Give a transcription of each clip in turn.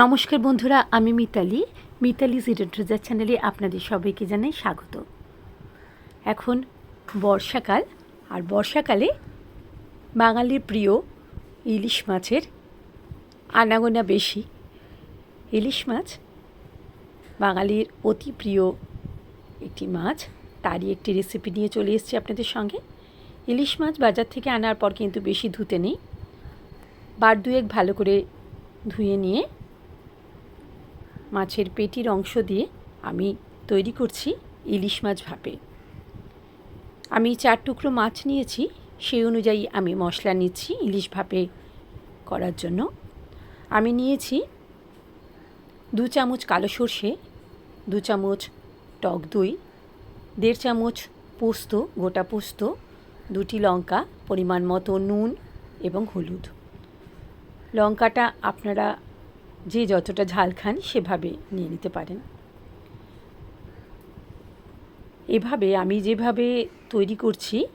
নমস্কার বন্ধুরা, আমি মিতালি মিতালি জিরো চ্যানেলে আপনাদের সবাইকে জানাই স্বাগত। এখন বর্ষাকাল, আর বর্ষাকালে বাঙালির প্রিয় ইলিশ মাছের আনাগোনা বেশি। ইলিশ মাছ বাঙালির অতি প্রিয় একটি মাছ, তারই একটি রেসিপি নিয়ে চলে এসেছি আপনাদের সঙ্গে। ইলিশ মাছ বাজার থেকে আনার পর কিন্তু বেশি ধুতে নেই। বার দুয়েক ভালো করে ধুয়ে নিয়ে মাছের পেটির অংশ দিয়ে আমি তৈরি করছি ইলিশ মাছ ভাপে। আমি চার টুকরো মাছ নিয়েছি, সেই অনুযায়ী আমি মশলা নিচ্ছি ইলিশ ভাপে করার জন্য। আমি নিয়েছি দু চামচ কালো সর্ষে, দু চামচ টক দই, দেড় চামচ পোস্ত, গোটা পোস্ত, দুটি লঙ্কা, পরিমাণ মতো নুন এবং হলুদ। লঙ্কাটা আপনারা যে যতটা ঝাল খান সেভাবে নিয়ে নিতে পারেন। এভাবে আমি যেভাবে তৈরি করছি,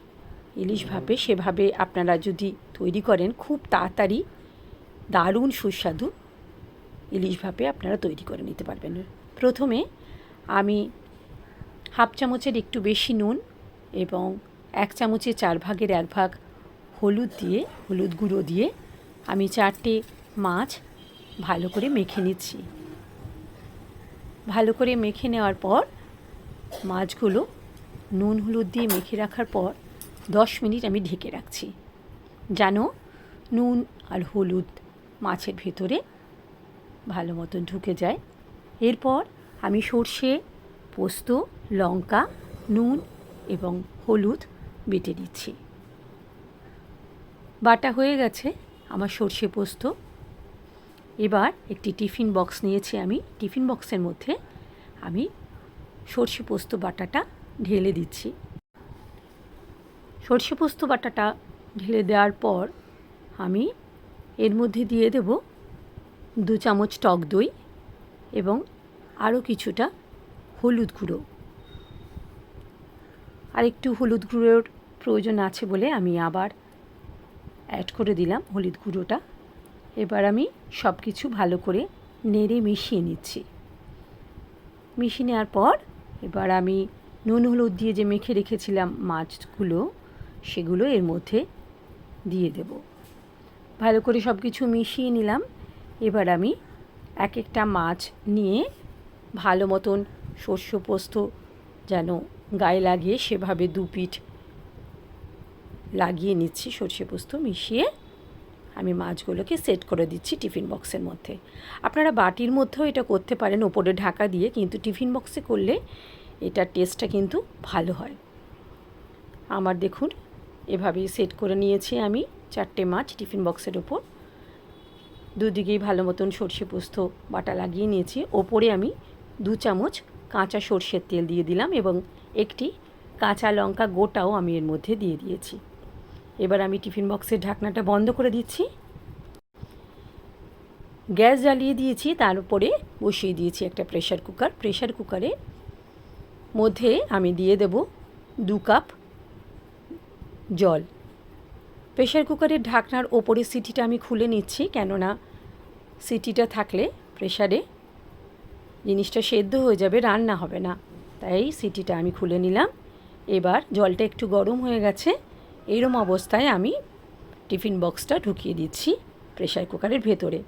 ইলিশ ভাপে সেভাবে আপনারা যদি তৈরি করেন, খুব তাড়াতাড়ি দারুণ সুস্বাদু ইলিশ ভাপে আপনারা তৈরি করে নিতে পারবেন। প্রথমে আমি হাফ চামচের একটু বেশি নুন এবং এক চামচের চার ভাগের এক ভাগ হলুদ দিয়ে, হলুদ গুঁড়ো দিয়ে আমি চারটে মাছ ভালো করে মেখে নিচ্ছি। ভালো করে মেখে নেওয়ার পর, মাছগুলো নুন হলুদ দিয়ে মেখে রাখার পর দশ মিনিট আমি ঢেকে রাখছি। যেন নুন আর হলুদ মাছের ভেতরে ভালো মতন ঢুকে যায়। এরপর আমি সর্ষে, পোস্ত, লঙ্কা, নুন এবং হলুদ বেটে দিচ্ছি বাটা হয়ে গেছে আমার সর্ষে পোস্ত। এবার একটি টিফিন বক্স নিয়েছি আমি। টিফিন বক্সের মধ্যে আমি সর্ষে পোস্ত বাটাটা ঢেলে দিচ্ছি। সর্ষে পোস্ত বাটাটা ঢেলে দেওয়ার পর আমি এর মধ্যে দিয়ে দেব দু চামচ টক দই এবং আরও কিছুটা হলুদ গুঁড়ো। আর একটু হলুদ গুঁড়োর প্রয়োজন আছে বলে আমি আবার অ্যাড করে দিলাম হলুদ গুঁড়োটা। এবার আমি সব কিছু ভালো করে নেড়ে মিশিয়ে নিচ্ছি। মিশিয়ে নেওয়ার পর এবার আমি নুন হলুদ দিয়ে যে মেখে রেখেছিলাম মাছগুলো, সেগুলো এর মধ্যে দিয়ে দেব। ভালো করে সব কিছু মিশিয়ে নিলাম। এবার আমি এক একটা মাছ নিয়ে ভালো মতন শস্য পোস্ত যেন গায়ে লাগিয়ে সেভাবে দু পিঠ লাগিয়ে নিচ্ছি সর্ষে পোস্ত মিশিয়ে। আমি মাছগুলোকে সেট করে দিচ্ছি টিফিন বক্সের মধ্যে। আপনারা বাটির মধ্যেও এটা করতে পারেন, ওপরে ঢাকা দিয়ে, কিন্তু টিফিন বক্সে করলে এটার টেস্টটা কিন্তু ভালো হয়। আমার দেখুন, এভাবেই সেট করে নিয়েছি আমি চারটে মাছ টিফিন বক্সের ওপর। দুদিকেই ভালো মতন সর্ষে পোস্ত বাটা লাগিয়ে নিয়েছি। ওপরে আমি দু চামচ কাঁচা সর্ষের তেল দিয়ে দিলাম এবং একটি কাঁচা লঙ্কা গোটাও আমি এর মধ্যে দিয়ে দিয়েছি। এবার আমি টিফিন বক্সের ঢাকনাটা বন্ধ করে দিচ্ছি। গ্যাস জ্বালিয়ে দিয়েছি, তার উপরে বসিয়ে দিয়েছি একটা প্রেশার কুকার। প্রেশার কুকারে মধ্যে আমি দিয়ে দেব দু কাপ জল। প্রেশার কুকারের ঢাকনার ওপরে সিটিটা আমি খুলে নিচ্ছি, কেননা সিটিটা থাকলে প্রেশারে জিনিসটা সেদ্ধ হয়ে যাবে, রান্না হবে না। তাই সিটিটা আমি খুলে নিলাম। এবার জলটা একটু গরম হয়ে গেছে। এইরম অবস্থায় আমি টিফিন বক্সটা ঢুকিয়ে দিচ্ছি প্রেশার কুকারের ভেতরে।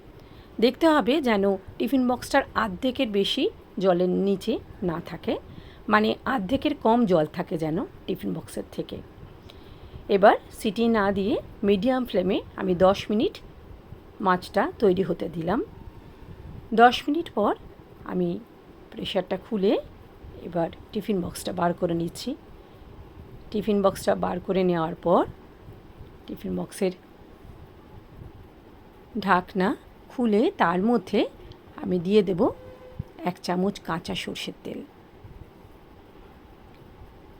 দেখতে হবে যেন টিফিন বক্সটার আর্ধেকের বেশি জলের নিচে না থাকে মানে আর্ধেকের কম জল থাকে যেন টিফিন বক্সের থেকে। এবার সিটি না দিয়ে মিডিয়াম ফ্লেমে আমি দশ মিনিট মাছটা তৈরি হতে দিলাম। দশ মিনিট পর আমি প্রেশারটা খুলে এবার টিফিন বক্সটা বার করে নিচ্ছি। টিফিন বক্সটা বার করে নেওয়ার পর টিফিন বক্সের ঢাকনা খুলে তার মধ্যে আমি দিয়ে দেব এক চামচ কাঁচা সর্ষের তেল।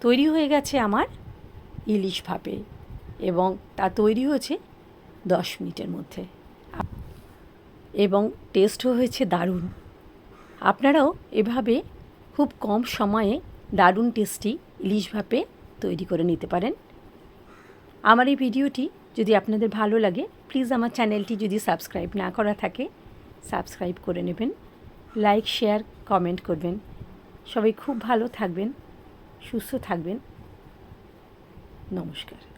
তৈরি হয়ে গেছে আমার ইলিশ ভাপে এবং তা তৈরি হয়েছে দশ মিনিটের মধ্যে। এবং টেস্টও হয়েছে দারুণ। আপনারাও এভাবে খুব কম সময়ে দারুণ টেস্টি ইলিশ ভাপে তৈরি করে নিতে পারেন। আমার এই ভিডিওটি যদি আপনাদের ভালো লাগে প্লিজ আমার চ্যানেলটি যদি সাবস্ক্রাইব না করা থাকে সাবস্ক্রাইব করে নেবেন। লাইক শেয়ার কমেন্ট করবেন। সবাই খুব ভালো থাকবেন, সুস্থ থাকবেন। নমস্কার।